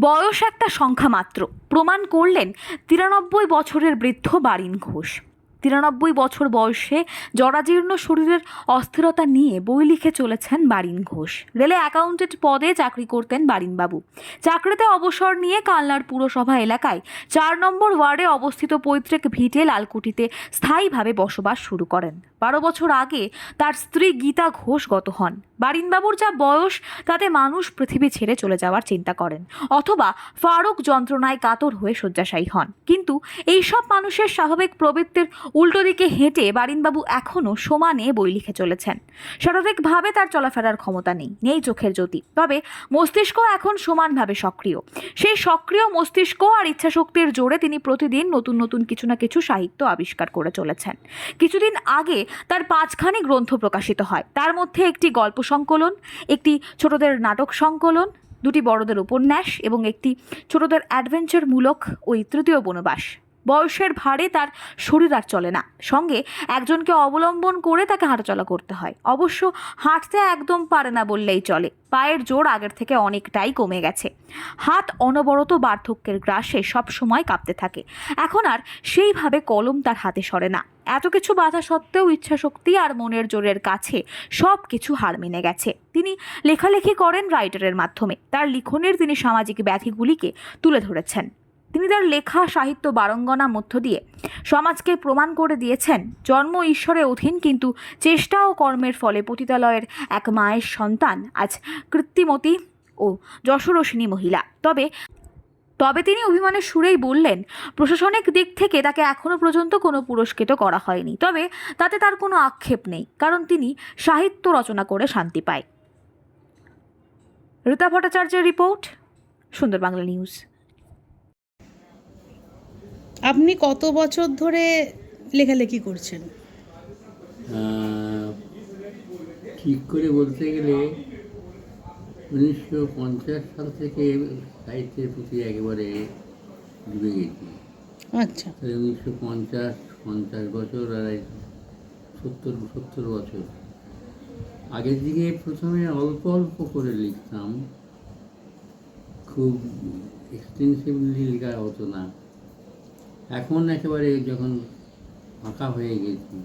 বয়স একটা সংখ্যা মাত্র। প্রমাণ করলেন তিরানব্বই বছরের বৃদ্ধ বারিন ঘোষ। তিরানব্বই বছর বয়সে জরাজীর্ণ শরীরের অস্থিরতা নিয়ে বই লিখে চলেছেন বারিন ঘোষ। রেলে অ্যাকাউন্টেন্ট পদে চাকরি করতেন বারিনবাবু। চাকরিতে অবসর নিয়ে কালনার পুরসভা এলাকায় চার নম্বর ওয়ার্ডে অবস্থিত পৈতৃক ভিটে লালকুটিতে স্থায়ীভাবে বসবাস শুরু করেন। বারো বছর আগে তার স্ত্রী গীতা ঘোষ গত হন। বারিনবাবুর যা বয়স, তাতে মানুষ পৃথিবী ছেড়ে চলে যাওয়ার চিন্তা করেন। অথবা ফারুক যন্ত্রণায় কাতর হয়ে শয্যাশায়ী হন। কিন্তু এইসব মানুষের স্বাভাবিক প্রবৃত্তির উল্টো দিকে হেঁটে বারিনবাবু এখনও সমানে বই লিখে চলেছেন। স্বাভাবিকভাবে তার চলাফেরার ক্ষমতা নেই নেই চোখের জ্যোতি। তবে মস্তিষ্ক এখন সমানভাবে সক্রিয়। সেই সক্রিয় মস্তিষ্ক আর ইচ্ছাশক্তির জোরে তিনি প্রতিদিন নতুন নতুন কিছু না কিছু সাহিত্য আবিষ্কার করে চলেছেন। কিছুদিন আগে তার পাঁচখানি গ্রন্থ প্রকাশিত হয়। তার মধ্যে একটি গল্প সংকলন, একটি ছোটদের নাটক সংকলন, দুটি বড়দের উপন্যাস এবং একটি ছোটদের অ্যাডভেঞ্চারমূলক ওই তৃতীয় বনবাস। বয়সের ভারে তার শরীর আর চলে না। সঙ্গে একজনকে অবলম্বন করে তাকে হাঁটাচলা করতে হয়। অবশ্য হাঁটতে একদম পারে না বললেই চলে। পায়ের জোর আগের থেকে অনেকটাই কমে গেছে। হাত অনবরত বার্ধক্যের গ্রাসে সব সময় কাঁপতে থাকে। এখন আর সেইভাবে কলম তার হাতে সরে না। এত কিছু বাধা সত্ত্বেও ইচ্ছাশক্তি আর মনের জোরের কাছে সব কিছু হার মেনে গেছে। তিনি লেখালেখি করেন রাইটারের মাধ্যমে। তার লিখনের তিনি সামাজিক ব্যাধিগুলিকে তুলে ধরেছেন। তিনি তার লেখা, সাহিত্য বারঙ্গনা মধ্য দিয়ে সমাজকে প্রমাণ করে দিয়েছেন, জন্ম ঈশ্বরের অধীন কিন্তু চেষ্টা ও কর্মের ফলে পতিতালয়ের এক মায়ের সন্তান আজ কৃত্রিমতী ও যশোরসিনী মহিলা। তবে তবে তিনি অভিমানের সুরেই বললেন প্রশাসনিক দিক থেকে তাকে এখনও পর্যন্ত কোনো পুরস্কৃত করা হয়নি। তবে তাতে তার কোনো আক্ষেপ নেই কারণ তিনি সাহিত্য রচনা করে শান্তি পায়। রীতা ভট্টাচার্যের রিপোর্ট সুন্দর বাংলা নিউজ। আপনি কত বছর ধরে লেখালেখি করছেন? ঠিক করে বলতে গেলে উনিশশো পঞ্চাশ সাল থেকে সাহিত্যের প্রতি একেবারে ডুবে গেছি। আচ্ছা। তাহলে উনিশশো পঞ্চাশ পঞ্চাশ বছর আর সত্তর সত্তর বছর। আগের দিকে প্রথমে অল্প অল্প করে লিখতাম। খুব এক্সটেন্সিভলি লেখা হতো না। এখন একেবারে যখন ফাঁকা হয়ে গেছি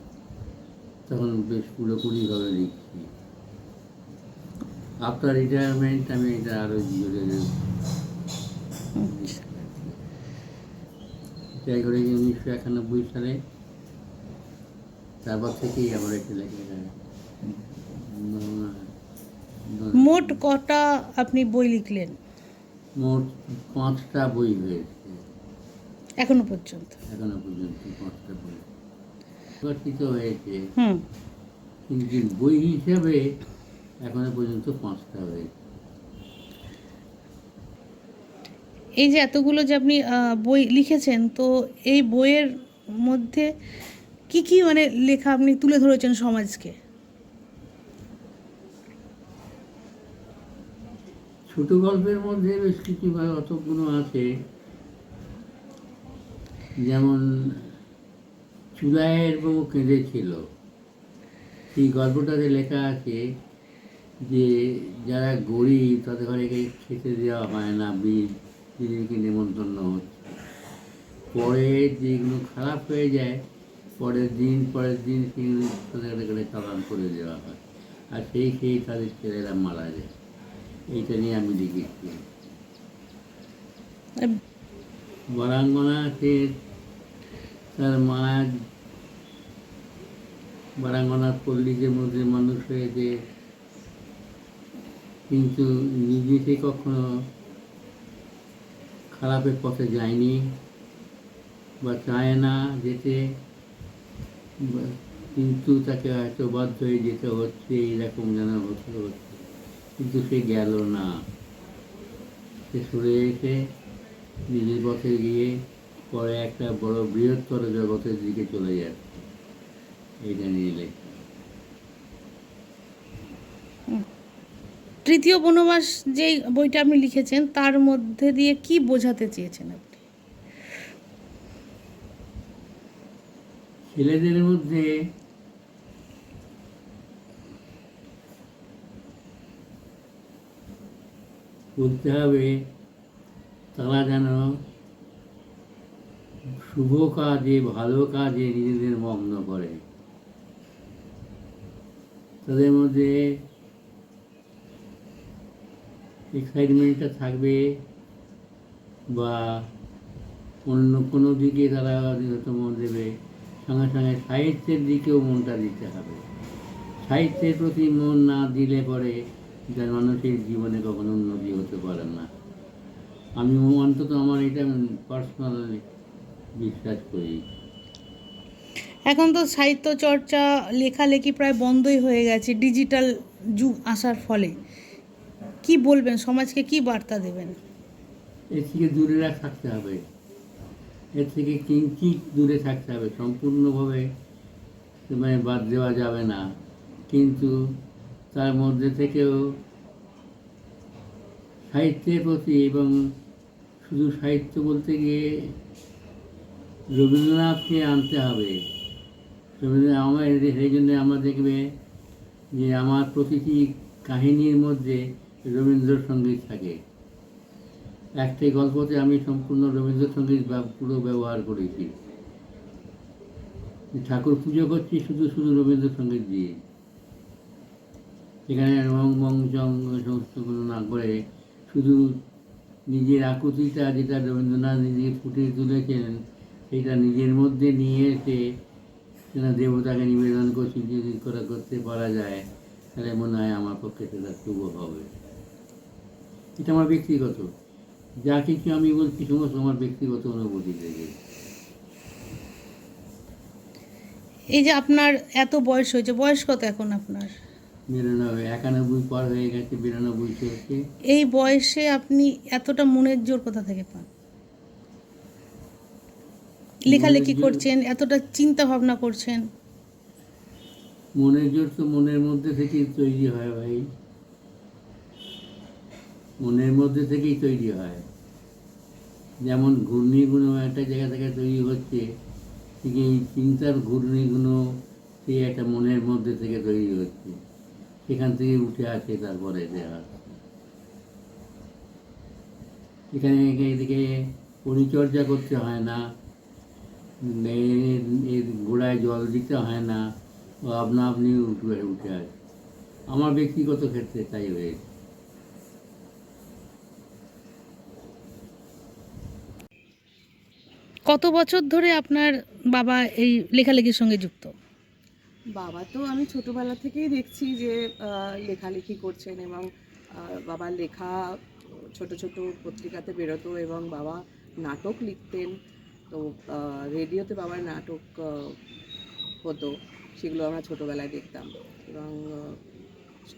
তখন বেশ পুরোপুরিভাবে লিখছি আফটার রিটায়ারমেন্ট আমি এটা আরও আচ্ছা। যাই করে উনিশশো একানব্বই সালে তারপর থেকেই আমার লেখা মোট কটা আপনি বই লিখলেন? মোট পাঁচটা বই হয়েছে। এখনও পর্যন্ত? এখনও পর্যন্ত পাঁচটা বই। প্রকাশিত হয়েছে। হুম। কিন্তু বই হিসাবে এখনও পর্যন্ত পাঁচটা হয়েছে এই যে এতগুলো যে আপনি বই লিখেছেন তো এই বইয়ের মধ্যে কি কি মানে লেখা আপনি তুলে ধরেছেন সমাজকে? ছোট গল্পের মধ্যে বেশ কিছু অতগুলো আছে। যেমন চুলায়ের বউ কেঁদেছিল। সেই গল্পটাতে লেখা আছে যে যারা গরিব তাদের ঘরে খেতে দেওয়া হয় না বীজ দিদিকে নেমন্তন্ন হচ্ছে। পরে যেগুলো খারাপ হয়ে যায় পরের দিন পরের দিন সেগুলো তাদের ঘরে চালান করে দেওয়া হয়। আর সেই সেই তাদের ছেলেরা মারা যায়। এইটা নিয়ে আমি লিখেছি আহ, বরাঙ্গনা সে তার মা বরাঙ্গনার পল্লীদের মধ্যে মানুষ হয়েছে। কিন্তু নিজে কখনো খারাপের পথে যায়নি বা চায় না যেতে। কিন্তু তাকে হয়তো বাধ্য হয়ে যেতে হচ্ছে, এইরকম যেন হতে হচ্ছে। কিন্তু সে গেল না। সে সরে এসে নিজের পথে গিয়ে পরে একটা বড় বৃহত্তর জগতের দিকে চলে যাচ্ছে। এইটা নিয়ে লেখা। তৃতীয় বনবাস যে বইটা আপনি লিখেছেন, তার মধ্যে দিয়ে কি বোঝাতে চেয়েছেন আপনি? ছেলেদের মধ্যে বলতে হবে, তারা যেন শুভ কাজে, ভালো কাজে নিজেদের মগ্ন করে। তাদের মধ্যে এক্সাইটমেন্টটা থাকবে বা অন্য কোনো দিকে তারা মন দেবে। সঙ্গে সঙ্গে সাহিত্যের দিকেও মনটা দিতে হবে। সাহিত্যের প্রতি মন না দিলে পরে যার মানুষের জীবনে কখনো উন্নতি হতে পারে না। আমি অন্তত আমার এটা পার্সোনালি বিশ্বাস করি। এখন তো সাহিত্য চর্চা, লেখালেখি প্রায় বন্ধই হয়ে গেছে। ডিজিটাল যুগ আসার ফলে। কি বলবেন? সমাজকে কি বার্তা দেবেন? এর থেকে দূরে থাকতে হবে। এর থেকে কিঞ্চিত দূরে থাকতে হবে? সম্পূর্ণভাবে মানে বাদ দেওয়া যাবে না। কিন্তু তার মধ্যে থেকেও সাহিত্যের প্রতি এবং শুধু সাহিত্য বলতে গিয়ে রবীন্দ্রনাথকে আনতে হবে। রবীন্দ্রনাথ আমার সেই জন্য আমরা দেখবে যে আমার প্রতিটি কাহিনীর মধ্যে রবীন্দ্রসঙ্গীত থাকে। একটাই গল্পতে আমি সম্পূর্ণ রবীন্দ্রসঙ্গীত পুরো ব্যবহার করেছি। ঠাকুর পুজো করছি শুধু শুধু রবীন্দ্রসঙ্গীত দিয়ে। এখানে রং, মং, চং এই সমস্তগুলো না করে শুধু নিজের আকুতিটা যেটা রবীন্দ্রনাথ নিজে ফুটিয়ে তুলেছেন, সেটা নিজের মধ্যে নিয়ে এসে সেটা দেবতাকে নিবেদন করছি, যদি করা, করতে পারা যায়, তাহলে মনে হয় আমার পক্ষে সেটা শুভ হবে। এটা আমার ব্যক্তিগত। যা কিছু আমি বলছি সমস্ত আমার ব্যক্তিগত অনুভূতি থেকে। এই যে আপনার এত বয়স হয়েছে বয়স কত এখন আপনার? বিরানব্বই একানব্বই পার হয়ে গেছে বিরানব্বই চলছে। এই বয়সে আপনি এতটা মনের জোর কোথা থেকে পান? লেখালেখি করছেন এতটা চিন্তা ভাবনা করছেন? মনের জোর তো মনের মধ্যে থেকেই তৈরি হয় ভাই। মনের মধ্যে থেকেই তৈরি হয়। যেমন ঘূর্ণিগুলো একটা জায়গা থেকে তৈরি হচ্ছে, ঠিক এই চিন্তার ঘূর্ণিগুলো সেই একটা মনের মধ্যে থেকে তৈরি হচ্ছে। সেখান থেকে উঠে আসে তারপরে দেওয়া। এখানে এদিকে পরিচর্যা করতে হয় না। এর গোড়ায় জল দিতে হয় না। আপনা আপনি উঠে উঠে আসে। আমার ব্যক্তিগত ক্ষেত্রে তাই হয়েছে। কত বছর ধরে আপনার বাবা এই লেখালেখির সঙ্গে যুক্ত? বাবা তো আমি ছোটবেলা থেকেই দেখছি যে লেখালেখি করছেন এবং বাবার লেখা ছোট ছোট পত্রিকাতে বেরোতো এবং বাবা নাটক লিখতেন। তো রেডিওতে বাবার নাটক হতো, সেগুলো আমরা ছোটোবেলায় দেখতাম। এবং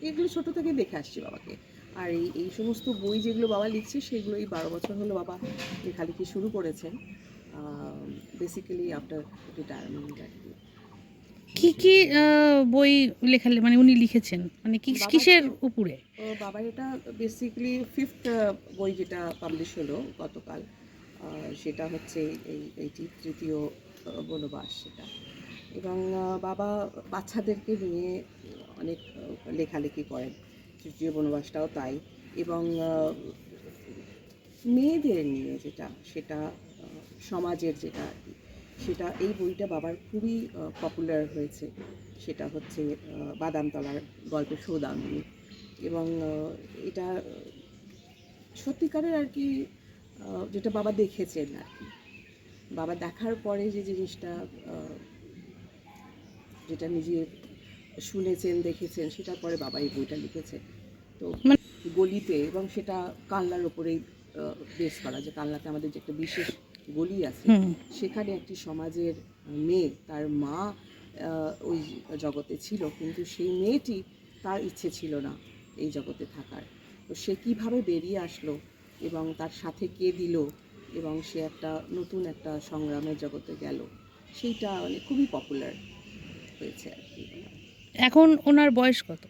এগুলো ছোটো থেকেই দেখে আসছি বাবাকে। আর এই এই সমস্ত বই যেগুলো বাবা লিখছে, সেগুলো এই বারো বছর হলো বাবা লেখালেখি শুরু করেছেন। বেসিক্যালি আফটার রিটায়ারমেন্ট কি কি কি বই লেখালে মানে উনি লিখেছেন? মানে কিসের উপরে? ও বাবার এটা বেসিক্যালি ফিফথ বই যেটা পাবলিশ হলো গতকাল সেটা হচ্ছে এই এইটি তৃতীয় বনবাস সেটা। এবং বাবা বাচ্চাদেরকে নিয়ে অনেক লেখালেখি করেন তৃতীয় বনবাসটাও তাই। এবং মেয়েদের নিয়ে যেটা সেটা সমাজের যেটা আর কি। সেটা এই বইটা বাবার খুবই পপুলার হয়েছে। সেটা হচ্ছে বাদামতলার গল্পের সৌদামিনী এবং এটা সত্যিকারের আর কি যেটা বাবা দেখেছেন আর কি। বাবা দেখার পরে যে জিনিসটা যেটা নিজে শুনেছেন দেখেছেন সেটার পরে বাবা এই বইটা লিখেছে তো মানে- গলিতে এবং সেটা কানলার ওপরেই বেস করা যে কানলাতে আমাদের যে একটা বিশেষ গলি আছে সেখানে একটি সমাজের মেয়ে তার মা ওই জগতে ছিল কিন্তু সেই মেয়েটি তার ইচ্ছে ছিল না এই জগতে থাকার। তো সে কীভাবে বেরিয়ে আসলো এবং তার সাথে কে দিল এবং সে একটা নতুন একটা সংগ্রামের জগতে গেল সেইটা মানে খুবই পপুলার হয়েছে আর কি। এখন ওনার বয়স কত?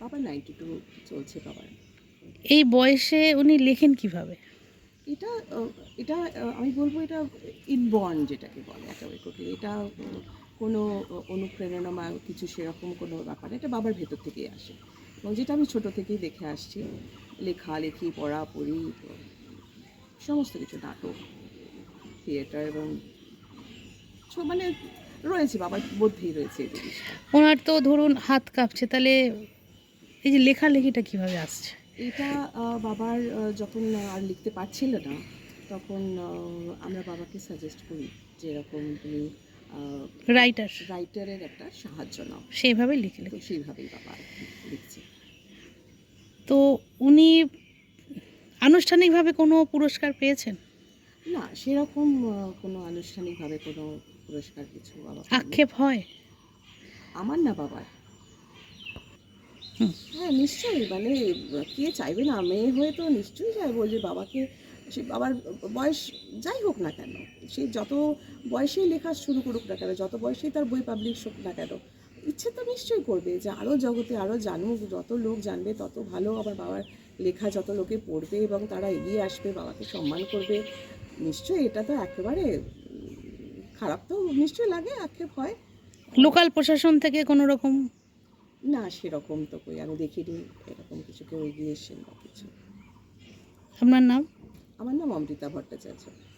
বাবা নাইনটি টু চলছে বাবার। এই বয়সে উনি লেখেন কীভাবে? এটা এটা, আমি বলব এটা ইনবর্ন যেটাকে বলে একেবারে কোটি এটা কোনো অনুপ্রেরণা বা কিছু সেরকম কোনো ব্যাপার এটা বাবার ভেতর থেকেই আসে। এবং যেটা আমি ছোট থেকেই দেখে আসছি, লেখা, লেখি, পড়া, পড়ি, সমস্ত কিছু, নাটক থিয়েটার এবং মানে রয়েছে, বাবার মধ্যেই রয়েছে ওনার তো ধরুন হাত কাঁপছে, তাহলে এই যে লেখালেখিটা কীভাবে আসছে? এটা বাবার যখন আর লিখতে পারছিল না তখন আমরা বাবাকে সাজেস্ট করি যে এরকম তুমি রাইটার রাইটারের একটা সাহায্য নাও। সেইভাবে লিখলে তো সেইভাবেই বাবা লিখছে। তো উনি আনুষ্ঠানিকভাবে কোনো পুরস্কার পেয়েছেন? না সেরকম কোনো আনুষ্ঠানিকভাবে কোনো পুরস্কার কিছু বাবা। আক্ষেপ হয়? আমার না বাবার। হ্যাঁ নিশ্চয়ই। মানে কে চাইবে না? মেয়ে হয়ে তো নিশ্চয়ই চাইব যে বাবাকে। সে বাবার বয়স যাই হোক না কেন সে যত বয়সেই লেখা শুরু করুক না কেন যত বয়সেই তার বই পাবলিশ হোক না কেন ইচ্ছে তো নিশ্চয়ই করবে যে আরও জগতে আরও জানুক যত লোক জানবে তত ভালো আমার বাবার লেখা যত লোকে পড়বে এবং তারা এগিয়ে আসবে বাবাকে সম্মান করবে। নিশ্চয়ই এটা তো একেবারে খারাপ তো নিশ্চয়ই লাগে আক্ষেপ হয়। লোকাল প্রশাসন থেকে কোনো রকম না সেরকম তো কই আমি দেখিনি এরকম কিছু কেউ এগিয়ে এসেছেন বা কিছু। আপনার নাম? আমার নাম অমৃতা ভট্টাচার্য।